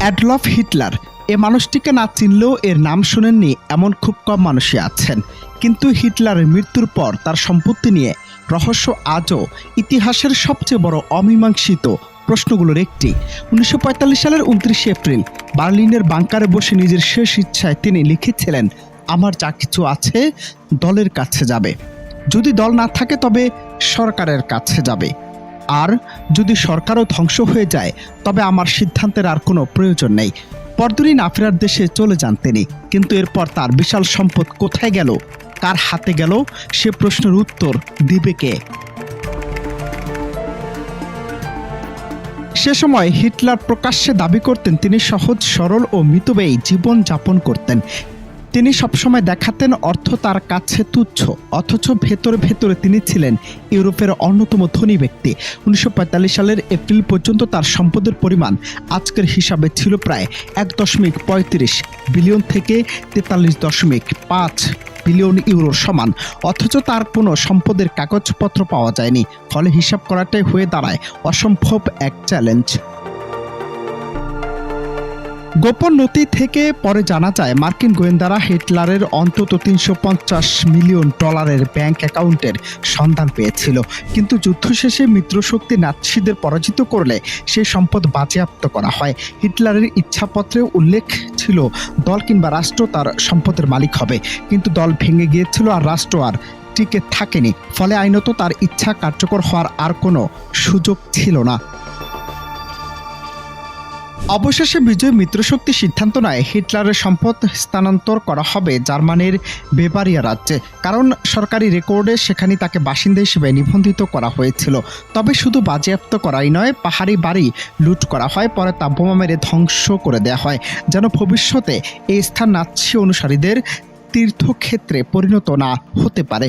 Adolf Hitler. এ মানুষটিকে না চিনলেও এর নাম শোনেননি এমন খুব কম মানুষই আছেন। কিন্তু হিটলারের মৃত্যুর পর তার সম্পত্তি নিয়ে রহস্য আজও ইতিহাসের সবচেয়ে বড় অমীমাংসিত প্রশ্নগুলোর একটি। উনিশশো পঁয়তাল্লিশ সালের উনত্রিশে এপ্রিল বার্লিনের বাংকারে বসে নিজের শেষ ইচ্ছায় তিনি লিখেছিলেন, আমার যা কিছু আছে দলের কাছে যাবে। যদি দল না থাকে তবে সরকারের কাছে যাবে। আর যদি সরকারও ধ্বংস হয়ে যায়, তবে আমার সিদ্ধান্তের আর কোনো প্রয়োজন নেই। পরদিনই না ফেরার দেশে চলে যান তিনি, কিন্তু এরপর তার বিশাল সম্পদ কোথায় গেল? কার হাতে গেল? সে প্রশ্নের উত্তর দিবে কে? সে সময় হিটলার প্রকাশ্যে দাবি করতেন তিনি সহজ, সরল ও মিতব্যয়ী জীবন যাপন করতেন। তিনি সবসময় দেখাতেন অর্থ তার কাছে তুচ্ছ, অথচ ভেতরে ভেতরে তিনি ছিলেন ইউরোপের অন্যতম ধনী ব্যক্তি। উনিশশো পঁয়তাল্লিশ সালের এপ্রিল পর্যন্ত তার সম্পদের পরিমাণ আজকের হিসাবে ছিল প্রায় এক দশমিক পঁয়ত্রিশ বিলিয়ন থেকে তেতাল্লিশ দশমিক পাঁচ বিলিয়ন ইউরোর সমান, অথচ তার কোনো সম্পদের কাগজপত্র পাওয়া যায়নি। ফলে হিসাব করাটাই হয়ে দাঁড়ায় অসম্ভব এক চ্যালেঞ্জ। গোপন নথি থেকে পরে জানা যায়, মার্কিন গোয়েন্দারা হিটলারের অন্তত তিনশো পঞ্চাশ মিলিয়ন ডলারের ব্যাংক অ্যাকাউন্টের সন্ধান পেয়েছিল। কিন্তু যুদ্ধ শেষে মিত্রশক্তি নাৎসিদের পরাজিত করলে সেই সম্পদ বাজেয়াপ্ত করা হয়। হিটলারের ইচ্ছাপত্রে উল্লেখ ছিল, দল কিংবা রাষ্ট্র তার সম্পদের মালিক হবে। কিন্তু দল ভেঙে গিয়েছিল আর রাষ্ট্র আর টিকে থাকেনি। ফলে আইনত তার ইচ্ছা কার্যকর হওয়ার আর কোনো সুযোগ ছিল না। অবশেষে বিজয় মিত্রশক্তি সিদ্ধান্ত নেয়। হিটলারের সম্পদ স্থানান্তর করা হবে জার্মানির বেবারিয়া রাজ্যে। কারণ সরকারি রেকর্ডে সেখানে তাকে বাসিন্দা হিসেবে নিবন্ধিত করা হয়েছিল। তবে শুধু বাজেয়াপ্ত করাই নয়, পাহাড়ি বাড়ি লুট করা হয়, পরে তা বোমা মেরে ধ্বংস করে দেওয়া হয়। যেন ভবিষ্যতে এই স্থান নাৎসি অনুসারীদের তীর্থক্ষেত্রে পরিণত না হতে পারে।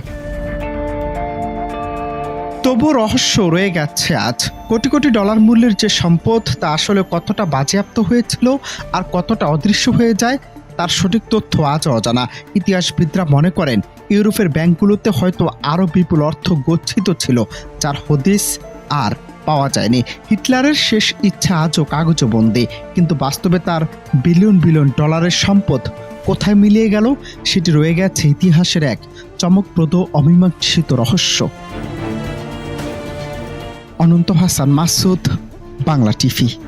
তবু রহস্য রয়ে গেছে আজ। কোটি কোটি ডলার মূল্যের যে সম্পদ, তা আসলে কতটা বাজেয়াপ্ত হয়েছিল আর কতটা অদৃশ্য হয়ে যায়, তার সঠিক তথ্য আজ অজানা। ইতিহাসবিদরা মনে করেন, ইউরোপের ব্যাংকগুলোতে হয়তো আরও বিপুল অর্থ গচ্ছিত ছিল, যার হদিস আর পাওয়া যায়নি। হিটলারের শেষ ইচ্ছা আজও কাগজবন্দি, কিন্তু বাস্তবে তার বিলিয়ন বিলিয়ন ডলারের সম্পদ কোথায় মিলিয়ে গেল, সেটি রয়ে গেছে ইতিহাসের এক চমকপ্রদ অমীমাংসিত রহস্য। অনন্ত হাসান মাসুদ বাংলা টিভি।